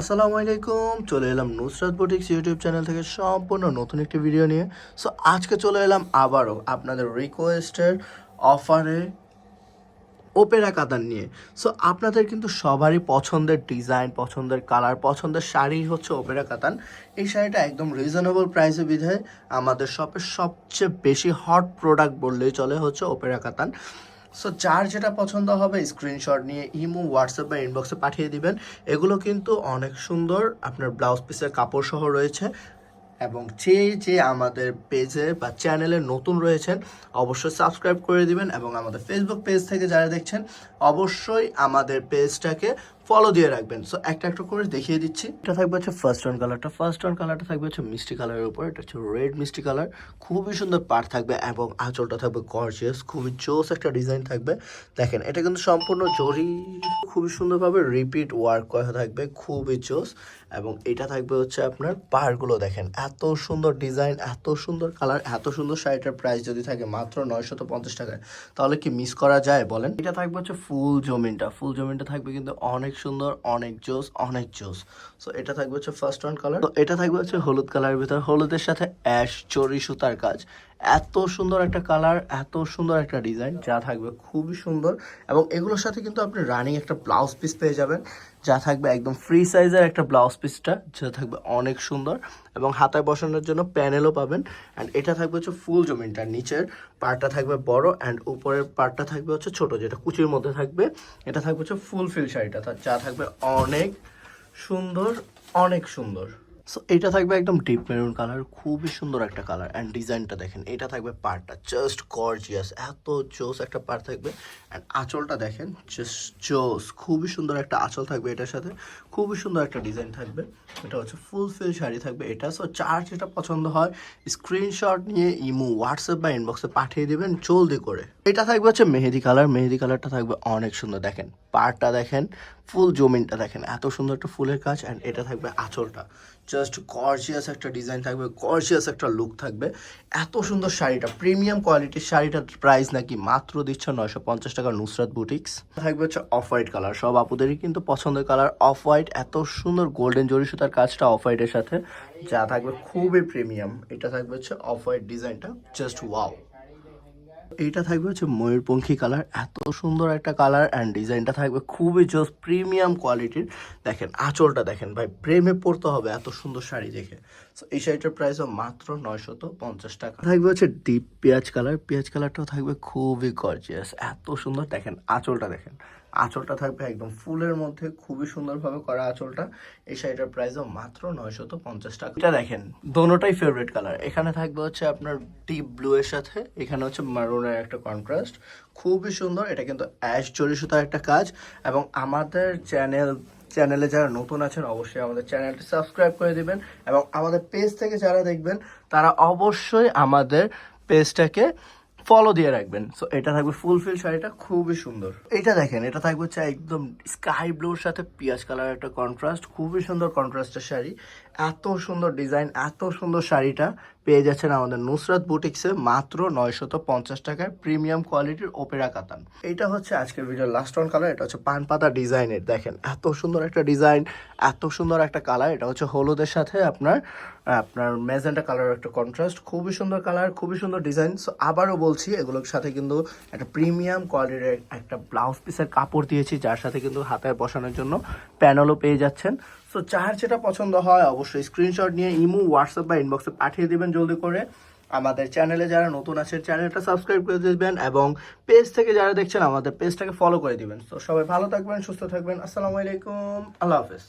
আসসালামু আলাইকুম, চলে এলাম নুসরাত বুটিক্স ইউটিউব চ্যানেল থেকে সম্পূর্ণ নতুন একটি ভিডিও নিয়ে। সো আজকে চলে এলাম আবারও আপনাদের রিকোয়েস্টের অফারে ওপেরা কাতান নিয়ে। সো আপনাদের কিন্তু সবারই পছন্দের ডিজাইন পছন্দের কালার পছন্দের শাড়ি হচ্ছে ওপেরা কাতান এই শাড়িটা একদম রিজনেবল প্রাইসে বিধায় আমাদের শপের সবচেয়ে বেশি হট প্রোডাক্ট বললেই চলে হচ্ছে ওপেরা কাতান সো যার যেটা পছন্দ হবে স্ক্রিনশট নিয়ে ইমো হোয়াটসঅ্যাপ বা ইনবক্সে পাঠিয়ে দিবেন। এগুলো কিন্তু অনেক সুন্দর। আপনার ব্লাউজ পিসের কাপড় সহ রয়েছে এবং যে যে আমাদের পেজে বা চ্যানেলে নতুন রয়েছেন, অবশ্যই সাবস্ক্রাইব করে দিবেন এবং আমাদের ফেসবুক পেজ থেকে যারা দেখছেন, অবশ্যই আমাদের পেজটাকে ফলো দিয়ে রাখবেন। সো একটা একটা করে দেখিয়ে দিচ্ছি। এটা থাকবে হচ্ছে ফার্স্ট অন কালারটা ফার্স্ট অন কালারটা থাকবে হচ্ছে মিষ্টি কালারের উপর। এটা হচ্ছে রেড মিষ্টি কালার খুবই সুন্দর পার থাকবে এবং আঁচলটা থাকবে গর্জিয়াস খুবই জোস একটা ডিজাইন থাকবে। দেখেন, এটা কিন্তু সম্পূর্ণ জরি, খুবই সুন্দরভাবে রিপিট ওয়ার্ক করা থাকবে। খুবই জোস। এবং এটা থাকবে হচ্ছে আপনার পারগুলো দেখেন। এত সুন্দর ডিজাইন এত সুন্দর কালার এত সুন্দর শাড়িটার প্রাইস যদি থাকে মাত্র নয়শত পঞ্চাশ টাকায়, তাহলে কি মিস করা যায় বলেন? এটা থাকবে হচ্ছে ফুল জমিনটা। ফুল জমিনটা থাকবে কিন্তু অনেক সুন্দর, অনেক জোস অনেক জোস। সো এটা থাকবে হচ্ছে ফার্স্ট ওয়ান কালার তো এটা থাকবে হচ্ছে হলুদ কালারের ভিতরে। হলুদের সাথে অ্যাশ চরি সুতার কাজ। এত সুন্দর একটা কালার এত সুন্দর একটা ডিজাইন যা থাকবে খুবই সুন্দর। এবং এগুলোর সাথে কিন্তু আপনি রানিং একটা ব্লাউজ পিস পেয়ে যাবেন, যা থাকবে একদম ফ্রি সাইজের একটা ব্লাউজ পিসটা যা থাকবে অনেক সুন্দর। এবং হাতায় বসানোর জন্য প্যানেলও পাবেন। অ্যান্ড এটা থাকবে হচ্ছে ফুল জমিনটা নিচের পার্টটা থাকবে বড় অ্যান্ড উপরের পার্টটা থাকবে হচ্ছে ছোট, যেটা কুচির মধ্যে থাকবে। এটা থাকবে হচ্ছে ফুল ফিল শাড়িটা, যা থাকবে অনেক সুন্দর অনেক সুন্দর। সো এটা থাকবে একদম ডিপ মেরুন কালার খুবই সুন্দর একটা কালার অ্যান্ড ডিজাইনটা দেখেন, এটা থাকবে পার্টটা জাস্ট গর্জিয়াস এত জোস একটা পার্ট থাকবে অ্যান্ড আঁচলটা দেখেন জাস্ট জোস, খুবই সুন্দর একটা আঁচল থাকবে এটার সাথে, খুবই সুন্দর একটা ডিজাইন থাকবে, এটা হচ্ছে ফুল ফিল শাড়ি থাকবে এটা সো চার যেটা পছন্দ হয় স্ক্রিনশট নিয়ে ইমো হোয়াটসঅ্যাপ বা ইনবক্সে পাঠিয়ে দেবেন, জলদি করে। এটা থাকবে হচ্ছে মেহেদি কালার মেহেদি কালারটা থাকবে অনেক সুন্দর, দেখেন পার্টটা দেখেন ফুল জমিনটা দেখেন, এত সুন্দর একটা ফুলের কাজ অ্যান্ড এটা থাকবে আঁচলটা। জাস্ট গর্জিয়াস একটা ডিজাইন থাকবে গর্জিয়াস একটা লুক থাকবে। এত সুন্দর শাড়িটা প্রিমিয়াম কোয়ালিটির শাড়িটার প্রাইস নাকি মাত্র দিচ্ছে নয়শো পঞ্চাশ টাকা নুসরাত বুটিক্স থাকবে হচ্ছে অফ হোয়াইট কালার সব আপুদেরই কিন্তু পছন্দের কালার অফ হোয়াইট এত সুন্দর গোল্ডেন জরি সুতার কাজটা অফ হোয়াইটের সাথে। যা থাকবে খুবই প্রিমিয়াম এটা থাকবে হচ্ছে অফ হোয়াইট ডিজাইনটা জাস্ট ওয়াও এইটা থাকবে হচ্ছে ময়ূরপঙ্খী কালার এত সুন্দর একটা কালার অ্যান্ড ডিজাইনটা থাকবে খুবই জোস প্রিমিয়াম কোয়ালিটির দেখেন, আঁচলটা দেখেন ভাই, প্রেমে পড়তে হবে এত সুন্দর শাড়ি দেখে। সো এই শাড়িটার প্রাইসও মাত্র নয়শত পঞ্চাশ টাকা। থাকবে হচ্ছে ডিপ পেঁয়াজ কালার পেঁয়াজ কালারটাও থাকবে খুবই গর্জিয়াস এত সুন্দর। দেখেন, আঁচলটা দেখেন। আঁচলটা থাকবে একদম ফুলের মধ্যে খুবই সুন্দরভাবে করা আঁচলটা। এই শাড়িটার প্রাইসও মাত্র নয়শত পঞ্চাশ টাকা। এটা দেখেন, দোনোটাই ফেভারিট কালার এখানে থাকবে হচ্ছে আপনার ডিপ ব্লু এর সাথে, এখানে হচ্ছে মারুনের একটা কন্ট্রাস্ট খুবই সুন্দর, এটা কিন্তু অ্যাশ জরি সুতার একটা কাজ। এবং আমাদের চ্যানেল চ্যানেলে যারা নতুন আছেন, অবশ্যই আমাদের চ্যানেলটি সাবস্ক্রাইব করে দিবেন। এবং আমাদের পেজ থেকে যারা দেখবেন, তারা অবশ্যই আমাদের পেজটাকে ফলো দিয়ে রাখবেন। সো এটা থাকবে ফুলফিল শাড়িটা, খুবই সুন্দর। এটা দেখেন, এটা থাকবে হচ্ছে একদম স্কাই ব্লুর সাথে পিঁয়াজ কালার একটা কন্ট্রাস্ট খুবই সুন্দর কন্ট্রাস্টের শাড়ি। এত সুন্দর ডিজাইন এত সুন্দর শাড়িটা। পেয়ে যাচ্ছেন আমাদের নুসরাত বুটিক্সে মাত্র নয়শত পঞ্চাশ টাকায় প্রিমিয়াম কোয়ালিটির ওপেরা কাতান। এটা হচ্ছে আজকের ভিডিওর লাস্ট অন কালার এটা হচ্ছে পান পাতা ডিজাইনের। দেখেন, এত সুন্দর একটা ডিজাইন, এত সুন্দর একটা কালার এটা হচ্ছে হলুদের সাথে আপনার আপনার ম্যাজেন্টা কালার একটা কন্ট্রাস্ট খুবই সুন্দর কালার খুবই সুন্দর ডিজাইন সো আবারও বলছি, এগুলোর সাথে কিন্তু একটা প্রিমিয়াম কোয়ালিটির একটা ব্লাউজ পিসের কাপড় দিয়েছি, যার সাথে কিন্তু হাতায় বসানোর জন্য প্যানেলও পেয়ে যাচ্ছেন। সো চার যেটা পছন্দ হয় অবশ্যই স্ক্রিনশট নিয়ে ইমো হোয়াটসঅ্যাপ বা ইনবক্সে পাঠিয়ে দেবেন জলদি করে। আমাদের চ্যানেলে যারা নতুন আছেন চ্যানেলটা সাবস্ক্রাইব করে দেবেন এবং পেজ থেকে যারা দেখছেন, আমাদের পেজটাকে ফলো করে দিবেন। তো সবাই ভালো থাকবেন, সুস্থ থাকবেন। আসসালামু আলাইকুম। আল্লাহ হাফেজ।